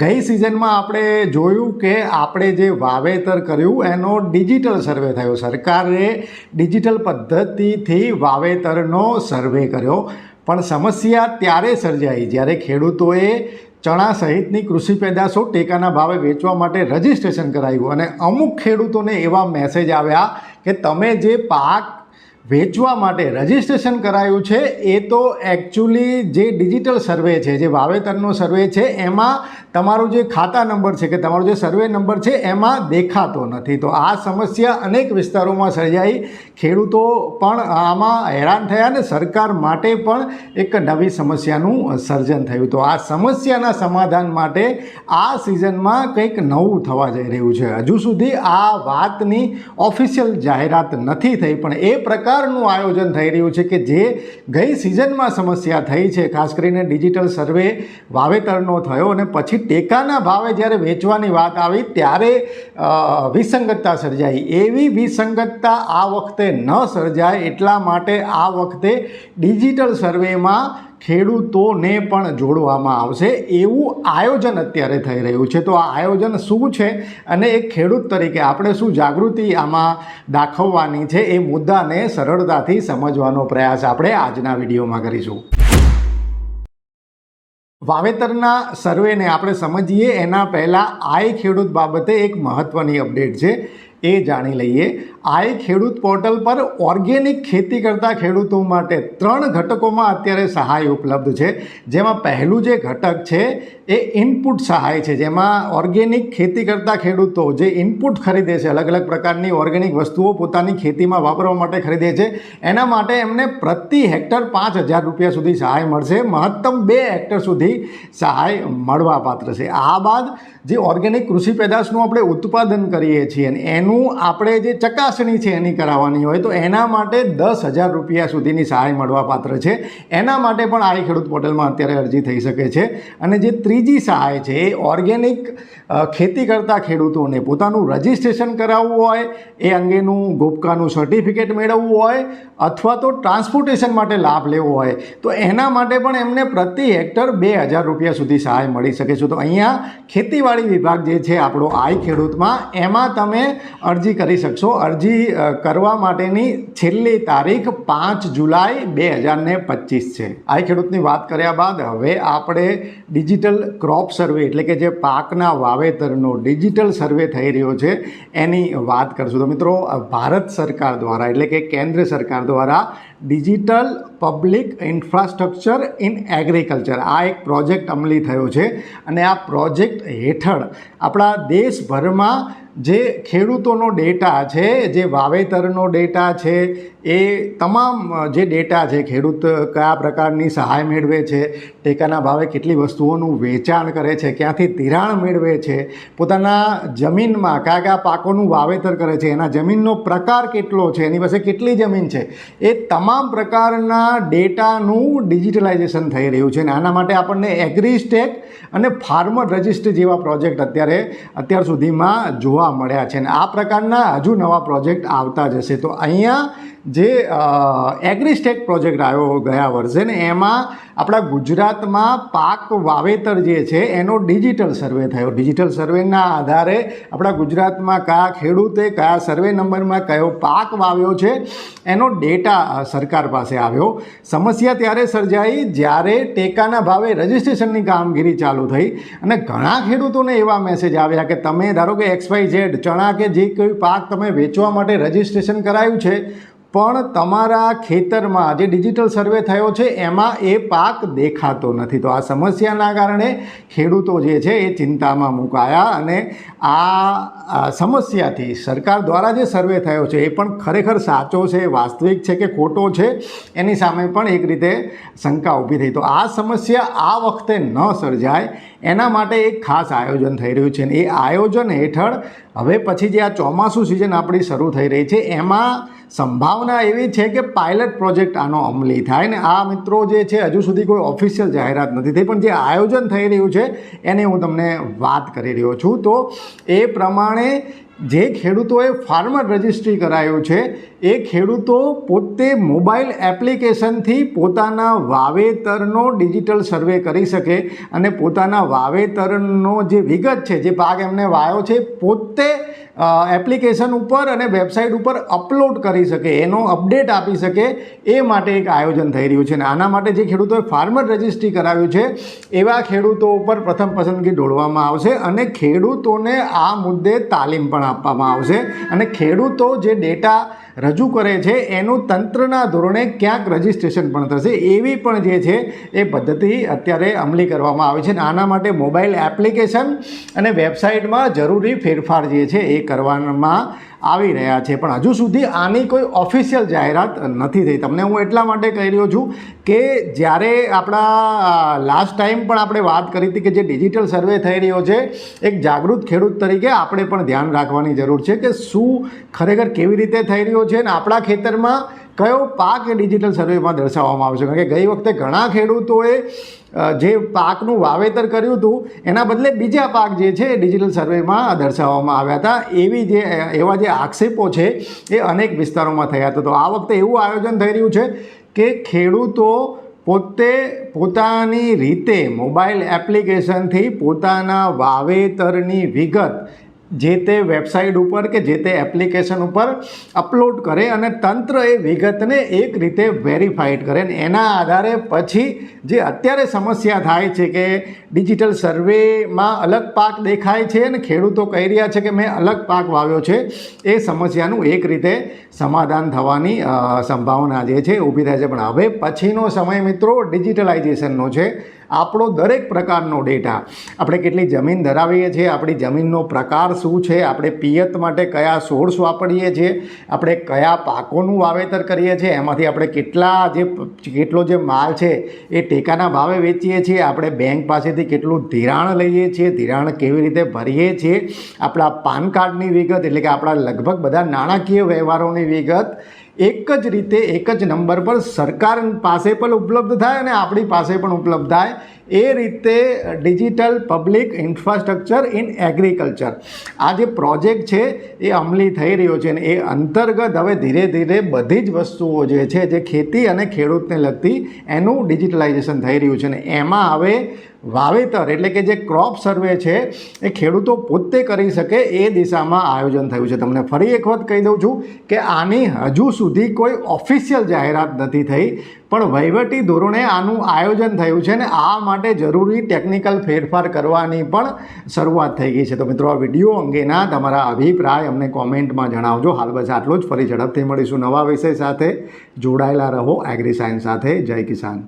ગઈ સિઝનમાં આપણે જોયું કે આપણે જે વાવેતર કર્યું, એનો ડિજિટલ સર્વે થયો. સરકારે ડિજિટલ પદ્ધતિથી વાવેતરનો સર્વે કર્યો. પણ સમસ્યા ત્યારે સર્જાઈ જ્યારે ખેડૂતોએ ચણા સહિતની કૃષિ પેદાશો ટેકાના ભાવે વેચવા માટે રજિસ્ટ્રેશન કરાવ્યું. અને અમુક ખેડૂતોને એવા મેસેજ આવ્યા કે તમે જે પાક વેચવા માટે રજિસ્ટ્રેશન કરાયું છે, એ તો એકચ્યુઅલી જે ડિજિટલ સર્વે છે, જે વાવેતરનો સર્વે છે, એમાં તમારું જે ખાતા નંબર છે કે તમારો જે સર્વે નંબર છે, એમાં દેખાતો નથી. તો આ સમસ્યા અનેક વિસ્તારોમાં સર્જાઈ. ખેડૂતો પણ આમાં હેરાન થયા અને સરકાર માટે પણ એક નવી સમસ્યાનું સર્જન થયું. તો આ સમસ્યાના સમાધાન માટે આ સિઝનમાં કંઈક નવું થવા જઈ રહ્યું છે. હજુ સુધી આ વાતની ઓફિશિયલ જાહેરાત નથી થઈ, પણ એ પ્રકારનું આયોજન થઈ રહ્યું છે કે જે ગઈ સિઝનમાં સમસ્યા થઈ છે. ખાસ કરીને ડિજિટલ સર્વે વાવેતરનો થયો અને પછી ટેકાના ભાવે જ્યારે વેચવાની વાત આવી ત્યારે વિસંગતતા સર્જાઈ. એવી વિસંગતતા આ વખતે ન સર્જાય એટલા માટે આ વખતે ડિજિટલ સર્વેમાં ખેડૂતોને પણ જોડવામાં આવશે. એવું આયોજન અત્યારે થઈ રહ્યું છે. તો આ આયોજન શું છે અને એક ખેડૂત તરીકે આપણે શું જાગૃતિ આમાં દાખવવાની છે એ મુદ્દાને સરળતાથી સમજવાનો પ્રયાસ આપણે આજના વિડીયોમાં કરીશું. વાવેતરના સર્વેને આપણે સમજીએ એના પહેલાં આઈ ખેડૂત બાબતે એક મહત્ત્વની અપડેટ છે. એ જાણી લઈએ. આઈ ખેડૂત પોર્ટલ પર ઓર્ગેનિક ખેતી કરતા ખેડૂતો માટે ત્રણ ઘટકોમાં અત્યારે સહાય ઉપલબ્ધ છે. જેમાં પહેલું જે ઘટક છે, એ ઇનપુટ સહાય છે. જેમાં ઓર્ગેનિક ખેતી કરતા ખેડૂતો જે ઇનપુટ ખરીદે છે અલગ અલગ પ્રકારની ઓર્ગેનિક વસ્તુઓ પોતાની ખેતીમાં વાપરવા માટે ખરીદે છે. એના માટે એમને પ્રતિ હેક્ટર પાંચ હજાર રૂપિયા સુધી સહાય મળશે. મહત્તમ બે હેક્ટર સુધી સહાય મળવાપાત્ર છે. આ બાદ જે ઓર્ગેનિક કૃષિ પેદાશનું આપણે ઉત્પાદન કરીએ છીએ અને એનું આપણે જે ચકાસણી છે એની કરાવવાની હોય તો એના માટે દસ હજાર રૂપિયા સુધીની સહાય મળવાપાત્ર છે. એના માટે પણ આઈ ખેડૂત પોર્ટલમાં અત્યારે અરજી થઈ શકે છે. અને જે ત્રીજી સહાય છે એ ઓર્ગેનિક ખેતી કરતા ખેડૂતોને પોતાનું રજિસ્ટ્રેશન કરાવવું હોય, એ અંગેનું ગોપકાનું સર્ટિફિકેટ મેળવવું હોય, અથવા તો ટ્રાન્સપોર્ટેશન માટે લાભ લેવો હોય, તો એના માટે પણ એમને પ્રતિ હેક્ટર બે હજાર રૂપિયા સુધી સહાય મળી શકે છે. તો અહીંયા ખેતીવાડી વિભાગ જે છે આપણો આઈ ખેડૂતમાં, એમાં તમે અરજી કરી શકશો. અરજી કરવા માટેની છેલ્લી તારીખ પાંચ જુલાઈ બે હજાર ને પચીસ છે. આ ખેડૂતની વાત કર્યા બાદ હવે આપણે ડિજિટલ ક્રોપ સર્વે, એટલે કે જે પાકના વાવેતરનો ડિજિટલ સર્વે થઈ રહ્યો છે, એની વાત કરશું. તો મિત્રો ભારત સરકાર દ્વારા, એટલે કે કેન્દ્ર સરકાર દ્વારા digital public infrastructure in agriculture આ એક પ્રોજેક્ટ અમલી થયો છે અને આ પ્રોજેક્ટ હેઠળ આપણા દેશભરમાં જે ખેડૂતોનો ડેટા છે, જે વાવેતરનો ડેટા છે, એ તમામ જે ડેટા છે, ખેડૂત કયા પ્રકારની સહાય મેળવે છે, ટેકાના ભાવે કેટલી વસ્તુઓનું વેચાણ કરે છે, ક્યાંથી ધિરાણ મેળવે છે, પોતાના જમીનમાં કયા કયા પાકોનું વાવેતર કરે છે, એના જમીનનો પ્રકાર કેટલો છે, એની પાસે કેટલી જમીન છે, એ તમામ પ્રકારના ડેટાનું ડિજિટલાઇઝેશન થઈ રહ્યું છે અને આના માટે આપણને એગ્રીસ્ટેક અને ફાર્મર રજિસ્ટ્રી જેવા પ્રોજેક્ટ અત્યારે, અત્યાર સુધીમાં જોવા મળ્યા છે. અને આ પ્રકારના હજુ નવા પ્રોજેક્ટ આવતા જશે. તો અહીંયા જે એગ્રીસ્ટેક પ્રોજેક્ટ આવ્યો ગયા વર્ષે ને એમાં આપણા ગુજરાતમાં પાક વાવેતર જે છે એનો ડિજિટલ સર્વે થયો. ડિજિટલ સર્વેના આધારે આપણા ગુજરાતમાં કયા ખેડૂતે કયા સર્વે નંબરમાં કયો પાક વાવ્યો છે એનો ડેટા સરકાર પાસે આવ્યો. સમસ્યા ત્યારે સર્જાઈ જ્યારે ટેકાના ભાવે રજિસ્ટ્રેશનની કામગીરી ચાલુ થઈ અને ઘણા ખેડૂતોને એવા મેસેજ આવ્યા કે તમે ધારો કે એક્સ વાય ઝેડ ચણા કે જે કોઈ પાક તમે વેચવા માટે રજિસ્ટ્રેશન કરાયું છે પણ તમારા ખેતરમાં જે ડિજિટલ સર્વે થયો છે, એમાં એ પાક દેખાતો નથી. તો આ સમસ્યાના કારણે ખેડૂતો જે છે એ ચિંતામાં મુકાયા અને આ સમસ્યાથી સરકાર દ્વારા જે સર્વે થયો છે એ પણ ખરેખર સાચો છે, વાસ્તવિક છે કે ખોટો છે, એની સામે પણ એક રીતે શંકા ઊભી થઈ. તો આ સમસ્યા આ વખતે ન સર્જાય, એના માટે એક ખાસ આયોજન થઈ રહ્યું છે અને એ આયોજન હેઠળ હવે પછી જે આ ચોમાસું સિઝન આપણી શરૂ થઈ રહી છે, એમાં સંભાવના એવી છે કે પાયલટ પ્રોજેક્ટ આનો અમલી થાય ને આ મિત્રો જે છે, હજુ સુધી કોઈ ઓફિશિયલ જાહેરાત નથી થઈ, પણ જે આયોજન થઈ રહ્યું છે, એની હું તમને વાત કરી રહ્યો છું. તો એ પ્રમાણે જે ખેડૂતોએ ફાર્મર રજિસ્ટ્રી કરાયું છે, એ ખેડૂતો પોતે મોબાઈલ એપ્લિકેશનથી પોતાના વાવેતરનો ડિજિટલ સર્વે કરી શકે અને પોતાના વાવેતરનો જે વિગત છે, જે પાક એમને વાયો છે, પોતે એપ્લિકેશન ઉપર અને વેબસાઇટ ઉપર અપલોડ કરી શકે, એનો અપડેટ આપી શકે, એ માટે એક આયોજન થઈ રહ્યું છે અને આના માટે જે ખેડૂતોએ ફાર્મર રજિસ્ટ્રી કરાવ્યું છે, એવા ખેડૂતો ઉપર પ્રથમ પસંદગી દોડવામાં આવશે અને ખેડૂતોને આ મુદ્દે તાલીમ પણ આપવામાં આવશે. અને ખેડૂતો જે ડેટા રજૂ કરે છે, એનું તંત્રના ધોરણે ક્યાંક રજિસ્ટ્રેશન પણ થશે. એવી પણ જે છે, એ પદ્ધતિ અત્યારે અમલી કરવામાં આવે છે અને આના માટે મોબાઈલ એપ્લિકેશન અને વેબસાઇટમાં જરૂરી ફેરફાર જે છે, એ કરવામાં આવી રહ્યા છે. પણ હજુ સુધી આની કોઈ ઓફિશિયલ જાહેરાત નથી થઈ. તમને હું એટલા માટે કહી રહ્યો છું કે જ્યારે આપણા લાસ્ટ ટાઈમ પણ આપણે વાત કરી હતી કે જે ડિજિટલ સર્વે થઈ રહ્યો છે, એક જાગૃત ખેડૂત તરીકે આપણે પણ ધ્યાન રાખવાની જરૂર છે કે શું ખરેખર કેવી રીતે થઈ રહ્યો છે અને આપણા ખેતરમાં કયો પાક ડિજિટલ સર્વેમાં દર્શાવવામાં આવશે કારણ કે ગઈ વખતે ઘણા ખેડૂતોએ જે પાકનું વાવેતર કર્યું હતું, એના બદલે બીજા પાક જે છે ડિજિટલ સર્વેમાં દર્શાવવામાં આવ્યા હતા. એવી જે એવા જે આક્ષેપો છે એ અનેક વિસ્તારોમાં થયા હતા. તો આ વખતે એવું આયોજન થઈ રહ્યું છે કે ખેડૂતો પોતે પોતાની રીતે મોબાઈલ એપ્લિકેશનથી પોતાના વાવેતરની વિગત જે તે વેબસાઇટ ઉપર કે જે તે એપ્લિકેશન ઉપર અપલોડ કરે અને તંત્ર એ વિગતને એક રીતે વેરીફાઈડ કરે અને એના આધારે પછી જે અત્યારે સમસ્યા થાય છે કે ડિજિટલ સર્વેમાં અલગ પાક દેખાય છે અને ખેડૂતો કહી રહ્યા છે કે મેં અલગ પાક વાવ્યો છે, એ સમસ્યાનું એક રીતે સમાધાન થવાની સંભાવના જે છે ઊભી થાય છે. પણ હવે પછીનો સમય મિત્રો ડિજિટલાઇઝેશનનો છે. આપણો દરેક પ્રકારનો ડેટા. આપણે કેટલી જમીન ધરાવીએ છીએ, આપણી જમીનનો પ્રકાર શું છે, આપણે પિયત માટે કયા સોર્સ વાપરીએ છીએ, આપણે કયા પાકોનું વાવેતર કરીએ છીએ, એમાંથી આપણે કેટલા જે કેટલો જે માલ છે એ ટેકાના ભાવે વેચીએ છીએ, આપણે બેંક પાસેથી કેટલું ધિરાણ લઈએ છીએ, ધિરાણ કેવી રીતે ભરીએ છીએ, આપણા પાન કાર્ડની વિગત, એટલે કે આપણા લગભગ બધા નાણાકીય વ્યવહારોની વિગત એક જ રીતે એક જ નંબર પર સરકાર પાસે પણ ઉપલબ્ધ થાય અને આપણી પાસે પણ ઉપલબ્ધ થાય. એ રીતે digital public infrastructure in agriculture. આ જે પ્રોજેક્ટ છે એ અમલી થઈ રહ્યો છે અને એ અંતર્ગત હવે ધીરે ધીરે બધી જ વસ્તુઓ જે છે, જે ખેતી અને ખેડૂતને લગતી એનું ડિજિટલાઇઝેશન થઈ રહ્યું છે અને એમાં હવે વાવેતર એટલે કે જે ક્રોપ સર્વે છે, એ ખેડૂતો પોતે કરી શકે એ દિશામાં આયોજન થયું છે. તમને ફરી એક વખત કહી દઉં છું કે આની હજુ સુધી કોઈ ઓફિશિયલ જાહેરાત નથી થઈ, પણ વહીવટી ધોરણે આનું આયોજન થયું છે ને આ માટે જરૂરી ટેકનિકલ ફેરફાર કરવાની પણ શરૂઆત થઈ ગઈ છે. તો મિત્રો, આ વીડિયો અંગેના તમારા અભિપ્રાય અમને કોમેન્ટમાં જણાવજો. હાલ બસ આટલું જ. ફરી ઝડપથી મળીશું નવા વિષય સાથે. જોડાયેલા રહો એગ્રી સાયન્સ સાથે. જય કિસાન.